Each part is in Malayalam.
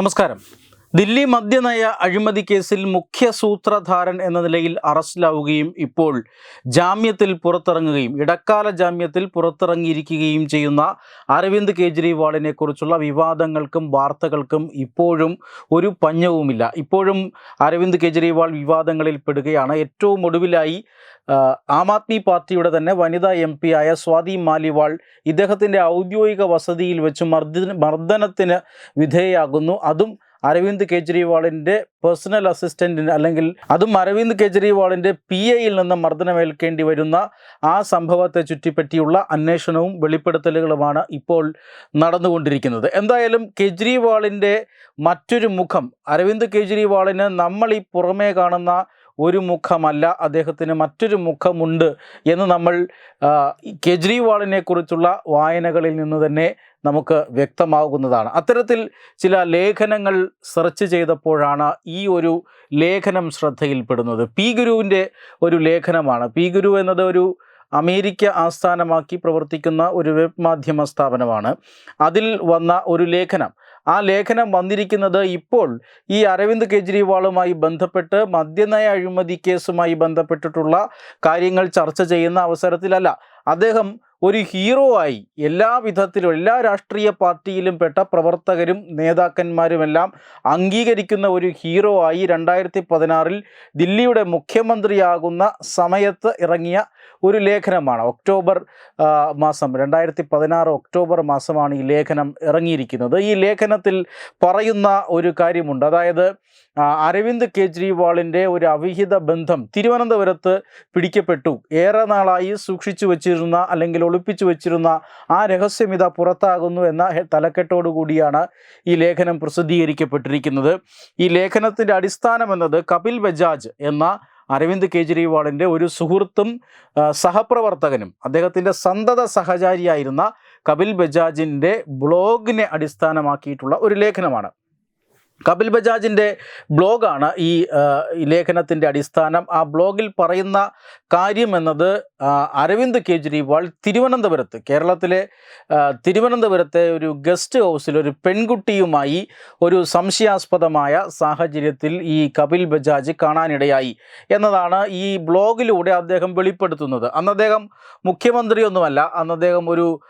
നമസ്കാരം. ദില്ലി മദ്യനയ അഴിമതി കേസിൽ മുഖ്യ സൂത്രധാരൻ എന്ന നിലയിൽ അറസ്റ്റിലാവുകയും ഇപ്പോൾ ജാമ്യത്തിൽ പുറത്തിറങ്ങുകയും ഇടക്കാല ജാമ്യത്തിൽ പുറത്തിറങ്ങിയിരിക്കുകയും ചെയ്യുന്ന അരവിന്ദ് കെജ്രിവാളിനെ കുറിച്ചുള്ള വിവാദങ്ങൾക്കും വാർത്തകൾക്കും ഇപ്പോഴും ഒരു പഞ്ഞവുമില്ല. ഇപ്പോഴും അരവിന്ദ് കെജ്രിവാൾ വിവാദങ്ങളിൽ പെടുകയാണ്. ഏറ്റവും ഒടുവിലായി ആ, ആദ്മി പാർട്ടിയുടെ തന്നെ വനിതാ എം പി ആയ സ്വാതി മാലിവാൾ ഇദ്ദേഹത്തിന്റെ ഔദ്യോഗിക വസതിയിൽ വെച്ച് മർദ്ദ മർദ്ദനത്തിന് വിധേയയാകുന്നു. അതും അരവിന്ദ് കെജ്രിവാളിന്റെ പേഴ്സണൽ അസിസ്റ്റന്റിന് അല്ലെങ്കിൽ അതും അരവിന്ദ് കെജ്രിവാളിന്റെ പി എയിൽ നിന്ന് മർദ്ദനമേൽക്കേണ്ടി വരുന്ന ആ സംഭവത്തെ ചുറ്റിപ്പറ്റിയുള്ള അന്വേഷണവും വെളിപ്പെടുത്തലുകളുമാണ് ഇപ്പോൾ നടന്നുകൊണ്ടിരിക്കുന്നത്. എന്തായാലും കെജ്രിവാളിന്റെ മറ്റൊരു മുഖം അരവിന്ദ് കെജ്രിവാളിന് നമ്മൾ ഈ പുറമേ കാണുന്ന ഒരു മുഖമല്ല അദ്ദേഹത്തിന് മറ്റൊരു മുഖമുണ്ട് എന്ന് നമ്മൾ കെജ്രിവാളിനെ കുറിച്ചുള്ള വായനകളിൽ നിന്ന് തന്നെ നമുക്ക് വ്യക്തമാകുന്നതാണ്. അത്തരത്തിൽ ചില ലേഖനങ്ങൾ സെർച്ച് ചെയ്തപ്പോഴാണ് ഈ ഒരു ലേഖനം ശ്രദ്ധയിൽപ്പെടുന്നത്. പി ഗുരുവിന്റെ ഒരു ലേഖനമാണ്. പി ഗുരു എന്നത് ഒരു അമേരിക്ക ആസ്ഥാനമാക്കി പ്രവർത്തിക്കുന്ന ഒരു വെബ് മാധ്യമ സ്ഥാപനമാണ്. അതിൽ വന്ന ഒരു ലേഖനം. ആ ലേഖനം വന്നിരിക്കുന്നത് ഇപ്പോൾ ഈ അരവിന്ദ് കെജ്രിവാളുമായി ബന്ധപ്പെട്ട് മദ്യനയ അഴിമതി കേസുമായി ബന്ധപ്പെട്ടിട്ടുള്ള കാര്യങ്ങൾ ചർച്ച ചെയ്യുന്ന അവസരത്തിലല്ല. അദ്ദേഹം ഒരു ഹീറോ ആയി. എല്ലാ വിധത്തിലും എല്ലാ രാഷ്ട്രീയ പാർട്ടിയിലും പെട്ട പ്രവർത്തകരും നേതാക്കന്മാരുമെല്ലാം അംഗീകരിക്കുന്ന ഒരു ഹീറോ ആയി രണ്ടായിരത്തി പതിനാറിൽ ദില്ലിയുടെ മുഖ്യമന്ത്രിയാകുന്ന സമയത്ത് ഇറങ്ങിയ ഒരു ലേഖനമാണ്. ഒക്ടോബർ മാസം രണ്ടായിരത്തി പതിനാറ് ഒക്ടോബർ മാസമാണ് ഈ ലേഖനം ഇറങ്ങിയിരിക്കുന്നത്. ഈ ലേഖനത്തിൽ പറയുന്ന ഒരു കാര്യമുണ്ട്. അതായത് അരവിന്ദ് കെജ്രിവാളിന്റെ ഒരു അവിഹിത ബന്ധം തിരുവനന്തപുരത്ത് പിടിക്കപ്പെട്ടു. ഏറെ നാളായി സൂക്ഷിച്ചു വച്ചിരുന്ന അല്ലെങ്കിൽ ഒളിപ്പിച്ചു വച്ചിരുന്ന ആ രഹസ്യം ഇതാ പുറത്താകുന്നു എന്ന തലക്കെട്ടോടു കൂടിയാണ് ഈ ലേഖനം പ്രസിദ്ധീകരിക്കപ്പെട്ടിരിക്കുന്നത്. ഈ ലേഖനത്തിന്റെ അടിസ്ഥാനം എന്നത് കപിൽ ബജാജ് എന്ന അരവിന്ദ് കെജ്രിവാളിന്റെ ഒരു സുഹൃത്തും സഹപ്രവർത്തകനും അദ്ദേഹത്തിന്റെ സന്തത സഹചാരിയായിരുന്ന കപിൽ ബജാജിന്റെ ബ്ലോഗിനെ അടിസ്ഥാനമാക്കിയിട്ടുള്ള ഒരു ലേഖനമാണ്. കപിൽ ബജാജിന്റെ ബ്ലോഗാണ് ഈ ലേഖനത്തിന്റെ അടിസ്ഥാനം. ആ ബ്ലോഗിൽ പറയുന്ന കാര്യം എന്നത് അരവിന്ദ് കെജ്രിവാൾ തിരുവനന്തപുരത്ത് കേരളത്തിലെ തിരുവനന്തപുരത്തെ ഒരു ഗസ്റ്റ് ഹൗസിൽ ഒരു പെൺകുട്ടിയുമായി ഒരു സംശയാസ്പദമായ സാഹചര്യത്തിൽ ഈ കപിൽ ബജാജ് കാണാനിടയായി എന്നതാണ് ഈ ബ്ലോഗിലൂടെ അദ്ദേഹം വെളിപ്പെടുത്തുന്നത്. അന്ന് അദ്ദേഹം മുഖ്യമന്ത്രിയൊന്നുമല്ല അന്ന് അദ്ദേഹം ഒരു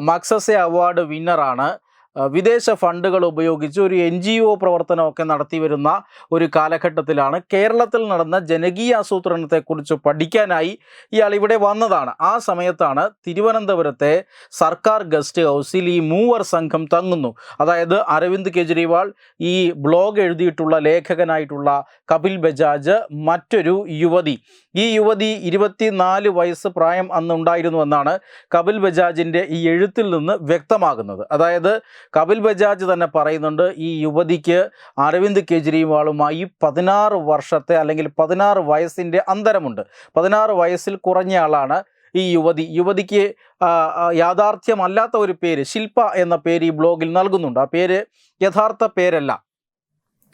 മാക്സസെ അവാർഡ് വിന്നറാണ്. വിദേശ ഫണ്ടുകൾ ഉപയോഗിച്ച് ഒരു എൻ ജി ഒ പ്രവർത്തനമൊക്കെ നടത്തി വരുന്ന ഒരു കാലഘട്ടത്തിലാണ് കേരളത്തിൽ നടന്ന ജനകീയ ആസൂത്രണത്തെക്കുറിച്ച് പഠിക്കാനായി ഇയാൾ ഇവിടെ വന്നതാണ്. ആ സമയത്താണ് തിരുവനന്തപുരത്തെ സർക്കാർ ഗസ്റ്റ് ഹൗസിൽ ഈ മൂവർ സംഘം തങ്ങുന്നു. അതായത് അരവിന്ദ് കെജ്രിവാൾ ഈ ബ്ലോഗ് എഴുതിയിട്ടുള്ള ലേഖകനായിട്ടുള്ള കപിൽ ബജാജ് മറ്റൊരു യുവതി. ഈ യുവതി ഇരുപത്തിനാല് വയസ്സ് പ്രായം അന്ന് ഉണ്ടായിരുന്നു എന്നാണ് കപിൽ ബജാജിന്റെ ഈ എഴുത്തിൽ നിന്ന് വ്യക്തമാകുന്നത്. അതായത് കപിൽ ബജാജ് തന്നെ പറയുന്നുണ്ട് ഈ യുവതിക്ക് അരവിന്ദ് കെജ്രിവാളുമായി പതിനാറ് വർഷത്തെ അല്ലെങ്കിൽ പതിനാറ് വയസ്സിന്റെ അന്തരമുണ്ട്. പതിനാറ് വയസ്സിൽ കുറഞ്ഞ ആളാണ് ഈ യുവതി. യുവതിക്ക് യാഥാർത്ഥ്യമല്ലാത്ത ഒരു പേര് ശില്പ എന്ന പേര് ഈ ബ്ലോഗിൽ നൽകുന്നുണ്ട്. ആ പേര് യഥാർത്ഥ പേരല്ല.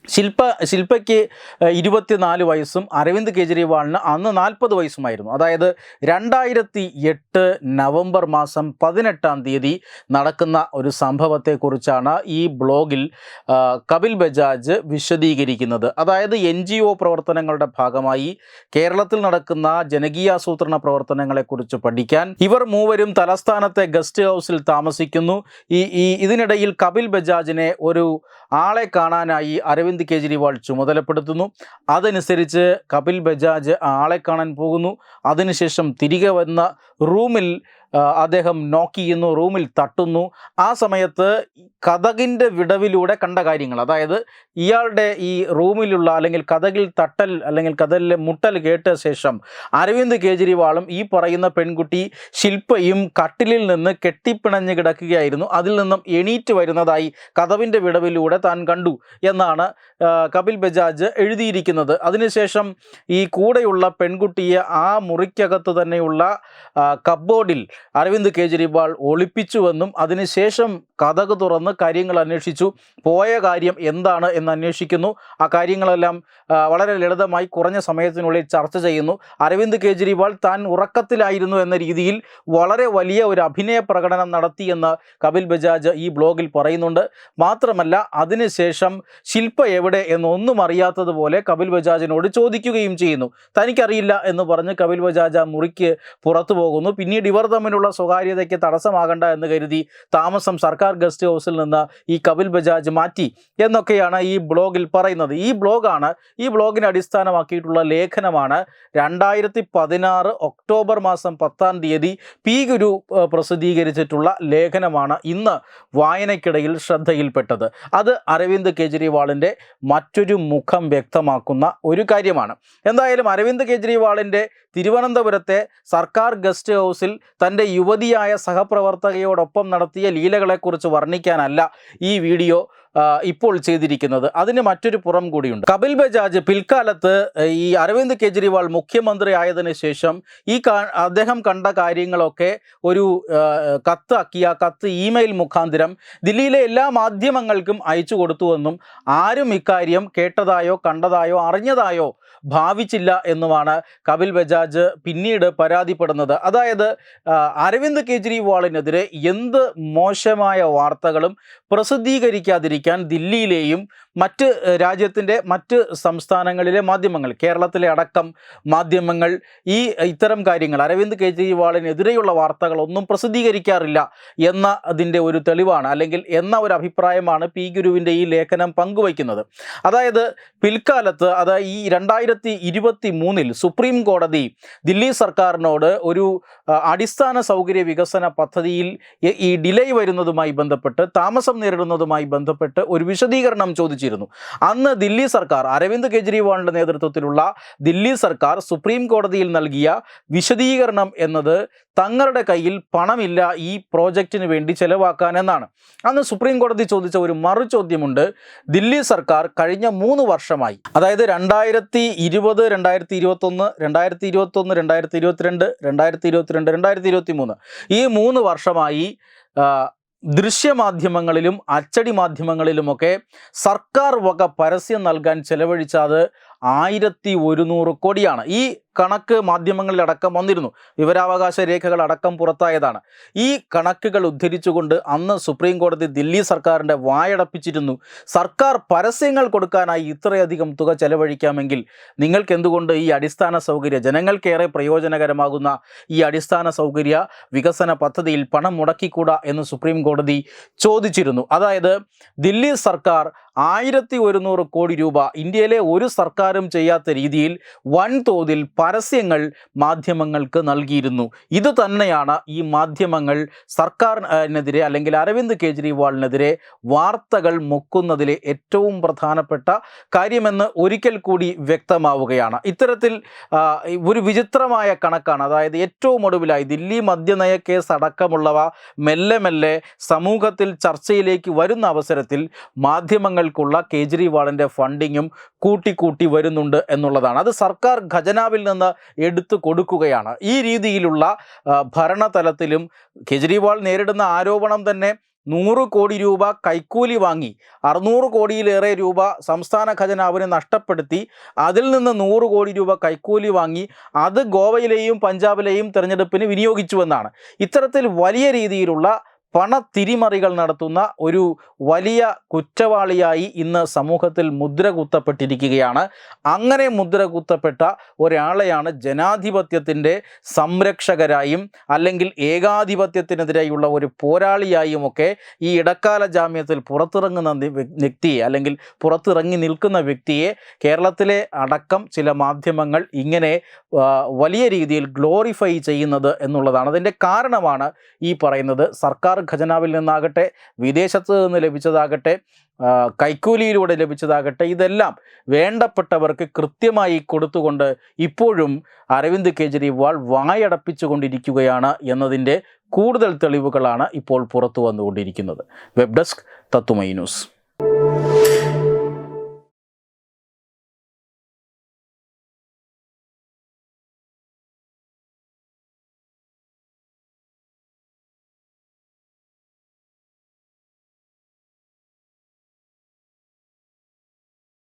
ശില്പ ശില്പയ്ക്ക് ഇരുപത്തിനാല് വയസ്സും അരവിന്ദ് കെജ്രിവാളിന് അന്ന് നാൽപ്പത് വയസ്സുമായിരുന്നു. അതായത് രണ്ടായിരത്തി എട്ട് നവംബർ മാസം പതിനെട്ടാം തീയതി നടക്കുന്ന ഒരു സംഭവത്തെക്കുറിച്ചാണ് ഈ ബ്ലോഗിൽ കപിൽ ബജാജ് വിശദീകരിക്കുന്നത്. അതായത് എൻ ജി ഒ പ്രവർത്തനങ്ങളുടെ ഭാഗമായി കേരളത്തിൽ നടക്കുന്ന ജനകീയാസൂത്രണ പ്രവർത്തനങ്ങളെക്കുറിച്ച് പഠിക്കാൻ ഇവർ മൂവരും തലസ്ഥാനത്തെ ഗസ്റ്റ് ഹൗസിൽ താമസിക്കുന്നു. ഈ ഇതിനിടയിൽ കപിൽ ബജാജിനെ ഒരു ആളെ കാണാനായി അരവിന്ദ് കെജ്രിവാൾ ചുമതലപ്പെടുത്തുന്നു. അതനുസരിച്ച് കപിൽ ബജാജ് ആളെ കാണാൻ പോകുന്നു. അതിനുശേഷം തിരികെ വന്ന റൂമിൽ അദ്ദേഹം നോക്ക് ചെയ്യുന്നു റൂമിൽ തട്ടുന്നു. ആ സമയത്ത് കഥകിന്റെ വിടവിലൂടെ കണ്ട കാര്യങ്ങൾ. അതായത് ഇയാളുടെ ഈ റൂമിലുള്ള അല്ലെങ്കിൽ കഥകിൽ തട്ടൽ അല്ലെങ്കിൽ കഥലിലെ മുട്ടൽ കേട്ട ശേഷം അരവിന്ദ് കേജ്രിവാളും ഈ പറയുന്ന പെൺകുട്ടി ശില്പയും കട്ടിലിൽ നിന്ന് കെട്ടിപ്പിണഞ്ഞ് കിടക്കുകയായിരുന്നു. അതിൽ നിന്നും എണീറ്റ് വരുന്നതായി കഥവിന്റെ വിടവിലൂടെ താൻ കണ്ടു എന്നാണ് കപിൽ ബജാജ് എഴുതിയിരിക്കുന്നത്. അതിനുശേഷം ഈ കൂടെയുള്ള പെൺകുട്ടിയെ ആ മുറിക്കകത്ത് തന്നെയുള്ള ആ, കബ്ബോർഡിൽ അരവിന്ദ് കെജ്രിവാൾ ഒളിപ്പിച്ചുവെന്നും അതിനുശേഷം കഥക് തുറന്ന് കാര്യങ്ങൾ അന്വേഷിച്ചു. പോയ കാര്യം എന്താണ് എന്ന് അന്വേഷിക്കുന്നു. ആ കാര്യങ്ങളെല്ലാം വളരെ ലളിതമായി കുറഞ്ഞ സമയത്തിനുള്ളിൽ ചർച്ച ചെയ്യുന്നു. അരവിന്ദ് കേജ്രിവാൾ താൻ ഉറക്കത്തിലായിരുന്നു എന്ന രീതിയിൽ വളരെ വലിയ ഒരു അഭിനയ പ്രകടനം നടത്തിയെന്ന് കപിൽ ബജാജ് ഈ ബ്ലോഗിൽ പറയുന്നുണ്ട്. മാത്രമല്ല അതിനുശേഷം ശില്പ എവിടെ എന്നൊന്നും അറിയാത്തതുപോലെ കപിൽ ബജാജിനോട് ചോദിക്കുകയും ചെയ്യുന്നു. തനിക്കറിയില്ല എന്ന് പറഞ്ഞ് കപിൽ ബജാജ് മുറിക്ക് പുറത്തു പോകുന്നു. പിന്നീട് ഇവർ തമ്മിലുള്ള സ്വകാര്യതയ്ക്ക് തടസ്സമാകണ്ട എന്ന് കരുതി താമസം സർക്കാർ ഗസ്റ്റ് ഹൗസിൽ നിന്ന് ഈ കപിൽ ബജാജ് മാറ്റി എന്നൊക്കെയാണ് ഈ ബ്ലോഗിൽ പറയുന്നത്. ഈ ബ്ലോഗാണ് ഈ ബ്ലോഗിനെ അടിസ്ഥാനമാക്കിയിട്ടുള്ള ലേഖനമാണ് രണ്ടായിരത്തി പതിനാറ് ഒക്ടോബർ മാസം പത്താം തീയതി പി ഗുരു പ്രസിദ്ധീകരിച്ചിട്ടുള്ള ലേഖനമാണ് ഇന്ന് വായനയ്ക്കിടയിൽ ശ്രദ്ധയിൽപ്പെട്ടത്. അത് അരവിന്ദ് കെജ്രിവാളിന്റെ മറ്റൊരു മുഖം വ്യക്തമാക്കുന്ന ഒരു കാര്യമാണ്. എന്തായാലും അരവിന്ദ് കെജ്രിവാളിന്റെ തിരുവനന്തപുരത്തെ സർക്കാർ ഗസ്റ്റ് ഹൗസിൽ തന്റെ യുവതിയായ സഹപ്രവർത്തകയോടൊപ്പം നടത്തിയ ലീലകളെക്കുറിച്ച് വർണിക്കാനല്ല ഈ വീഡിയോ ഇപ്പോൾ ചെയ്തിരിക്കുന്നത്. അതിന് മറ്റൊരു പുറം കൂടിയുണ്ട്. കപിൽ ബജാജ് പിൽക്കാലത്ത് ഈ അരവിന്ദ് കെജ്രിവാൾ മുഖ്യമന്ത്രി ആയതിനു ശേഷം ഈ അദ്ദേഹം കണ്ട കാര്യങ്ങളൊക്കെ ഒരു കത്ത് കത്താക്കി ആ കത്ത് ഇമെയിൽ മുഖാന്തരം ദില്ലിയിലെ എല്ലാ മാധ്യമങ്ങൾക്കും അയച്ചു കൊടുത്തുവെന്നും ആരും ഇക്കാര്യം കേട്ടതായോ കണ്ടതായോ അറിഞ്ഞതായോ ഭാവിച്ചില്ല എന്നുമാണ് കപിൽ ബജാജ് പിന്നീട് പരാതിപ്പെടുന്നത്. അതായത് അരവിന്ദ് കെജ്രിവാളിനെതിരെ എന്ത് മോശമായ വാർത്തകളും പ്രസിദ്ധീകരിക്കാതിരിക്കാൻ ദില്ലിയിലെയും മറ്റ് രാജ്യത്തിന്റെ മറ്റ് സംസ്ഥാനങ്ങളിലെ മാധ്യമങ്ങൾ കേരളത്തിലെ അടക്കം മാധ്യമങ്ങൾ ഈ ഇത്തരം കാര്യങ്ങൾ അരവിന്ദ് കെജ്രിവാളിനെതിരെയുള്ള വാർത്തകളൊന്നും പ്രസിദ്ധീകരിക്കാറില്ല എന്ന അതിന്റെ ഒരു തെളിവാണ് അല്ലെങ്കിൽ എന്ന ഒരു അഭിപ്രായമാണ് പി ഗുരുവിന്റെ ഈ ലേഖനം പങ്കുവയ്ക്കുന്നത്. അതായത് പിൽക്കാലത്ത് അതായത് ഈ രണ്ടായിരത്തി ഇരുപത്തി മൂന്നിൽ സുപ്രീം കോടതി ദില്ലി സർക്കാരിനോട് ഒരു അടിസ്ഥാന സൗകര്യ വികസന പദ്ധതിയിൽ ഈ- ഡിലേ വരുന്നതുമായി ബന്ധപ്പെട്ട് താമസം നേരിടുന്നതുമായി ബന്ധപ്പെട്ട് ഒരു വിശദീകരണം ചോദിച്ചിരുന്നു. അന്ന് ദില്ലി സർക്കാർ അരവിന്ദ് കെജ്രിവാളിന്റെ നേതൃത്വത്തിലുള്ള ദില്ലി സർക്കാർ സുപ്രീം കോടതിയിൽ നൽകിയ വിശദീകരണം എന്നത് തങ്ങളുടെ കയ്യിൽ പണമില്ല ഈ പ്രോജക്റ്റിന് വേണ്ടി ചെലവാക്കാൻ എന്നാണ്. അന്ന് സുപ്രീം കോടതി ചോദിച്ച ഒരു മറു ചോദ്യമുണ്ട് ദില്ലി സർക്കാർ കഴിഞ്ഞ മൂന്ന് വർഷമായി അതായത് രണ്ടായിരത്തി ഇരുപത് രണ്ടായിരത്തി ഇരുപത്തൊന്ന് രണ്ടായിരത്തി ഇരുപത്തൊന്ന് രണ്ടായിരത്തി ഇരുപത്തിരണ്ട് രണ്ടായിരത്തി ഇരുപത്തിരണ്ട് രണ്ടായിരത്തി ഇരുപത്തി മൂന്ന് ഈ മൂന്ന് വർഷമായി ദൃശ്യമാധ്യമങ്ങളിലും അച്ചടി മാധ്യമങ്ങളിലുമൊക്കെ സർക്കാർ വക പരസ്യം നൽകാൻ ചെലവഴിച്ചത് ആയിരത്തി ഒരുന്നൂറ് കോടിയാണ്. ഈ കണക്ക് മാധ്യമങ്ങളിൽ അടക്കം വന്നിരുന്നു. വിവരാവകാശ രേഖകൾ അടക്കം പുറത്തായതാണ്. ഈ കണക്കുകൾ ഉദ്ധരിച്ചുകൊണ്ട് അന്ന് സുപ്രീം കോടതി ദില്ലി സർക്കാരിന്റെ വായടപ്പിച്ചിരുന്നു. സർക്കാർ പരസ്യങ്ങൾ കൊടുക്കാനായി ഇത്രയധികം തുക ചെലവഴിക്കാമെങ്കിൽ നിങ്ങൾക്ക് എന്തുകൊണ്ട് ഈ അടിസ്ഥാന സൗകര്യ ജനങ്ങൾക്കേറെ പ്രയോജനകരമാകുന്ന ഈ അടിസ്ഥാന സൗകര്യ വികസന പദ്ധതിയിൽ പണം മുടക്കിക്കൂടാ എന്ന് സുപ്രീം കോടതി ചോദിച്ചിരുന്നു. അതായത് ദില്ലി സർക്കാർ ആയിരത്തി ഒരുന്നൂറ് കോടി രൂപ ഇന്ത്യയിലെ ഒരു സർക്കാരും ചെയ്യാത്ത രീതിയിൽ വൻതോതിൽ പരസ്യങ്ങൾ മാധ്യമങ്ങൾക്ക് നൽകിയിരുന്നു. ഇത് തന്നെയാണ് ഈ മാധ്യമങ്ങൾ സർക്കാരിനെതിരെ അല്ലെങ്കിൽ അരവിന്ദ് കെജ്രിവാളിനെതിരെ വാർത്തകൾ മുക്കുന്നതിലെ ഏറ്റവും പ്രധാനപ്പെട്ട കാര്യമെന്ന് ഒരിക്കൽ കൂടി വ്യക്തമാവുകയാണ്. ഇത്തരത്തിൽ ഒരു വിചിത്രമായ കണക്കാണ്. അതായത് ഏറ്റവും ഒടുവിലായി ദില്ലി മദ്യനയ കേസ് അടക്കമുള്ളവ മെല്ലെ മെല്ലെ സമൂഹത്തിൽ ചർച്ചയിലേക്ക് വരുന്ന അവസരത്തിൽ മാധ്യമങ്ങൾക്കുള്ള കേജ്രിവാളിന്റെ ഫണ്ടിങ്ങും കൂട്ടിക്കൂട്ടി വരുന്നുണ്ട് എന്നുള്ളതാണ്. അത് സർക്കാർ ഖജനാവിൽ നിന്ന് എടുത്തു കൊടുക്കുകയാണ്. ഈ രീതിയിലുള്ള ഭരണതലത്തിലും കെജ്രിവാൾ നേരിടുന്ന ആരോപണം തന്നെ നൂറ് കോടി രൂപ കൈക്കൂലി വാങ്ങി അറുന്നൂറ് കോടിയിലേറെ രൂപ സംസ്ഥാന ഖജനാവിന് നഷ്ടപ്പെടുത്തി അതിൽ നിന്ന് നൂറ് കോടി രൂപ കൈക്കൂലി വാങ്ങി അത് ഗോവയിലെയും പഞ്ചാബിലെയും തിരഞ്ഞെടുപ്പിന് വിനിയോഗിച്ചുവെന്നാണ്. ഇത്തരത്തിൽ വലിയ രീതിയിലുള്ള പണത്തിരിമറികൾ നടത്തുന്ന ഒരു വലിയ കുറ്റവാളിയായി ഇന്ന് സമൂഹത്തിൽ മുദ്ര കുത്തപ്പെട്ടിരിക്കുകയാണ്. അങ്ങനെ മുദ്ര കുത്തപ്പെട്ട ഒരാളെയാണ് ജനാധിപത്യത്തിന്റെ സംരക്ഷകരായും അല്ലെങ്കിൽ ഏകാധിപത്യത്തിനെതിരെയുള്ള ഒരു പോരാളിയായും ഒക്കെ ഈ ഇടക്കാല ജാമ്യത്തിൽ പുറത്തിറങ്ങുന്ന വ്യക്തിയെ അല്ലെങ്കിൽ പുറത്തിറങ്ങി നിൽക്കുന്ന വ്യക്തിയെ കേരളത്തിലെ അടക്കം ചില മാധ്യമങ്ങൾ ഇങ്ങനെ വലിയ രീതിയിൽ ഗ്ലോറിഫൈ ചെയ്യുന്നത് എന്നുള്ളതാണ്. അതിന്റെ കാരണമാണ് ഈ പറയുന്നത്. സർക്കാർ ഖജനാവിൽ നിന്നാകട്ടെ വിദേശത്ത് നിന്ന് ലഭിച്ചതാകട്ടെ കൈക്കൂലിയിലൂടെ ലഭിച്ചതാകട്ടെ ഇതെല്ലാം വേണ്ടപ്പെട്ടവർക്ക് കൃത്യമായി കൊടുത്തുകൊണ്ട് ഇപ്പോഴും അരവിന്ദ് കെജ്രിവാൾ വായടപ്പിച്ചുകൊണ്ടിരിക്കുകയാണ് എന്നതിന്റെ കൂടുതൽ തെളിവുകളാണ് ഇപ്പോൾ പുറത്തു വന്നുകൊണ്ടിരിക്കുന്നത്. വെബ് ഡെസ്ക് തത്തുമൈ ന്യൂസ്.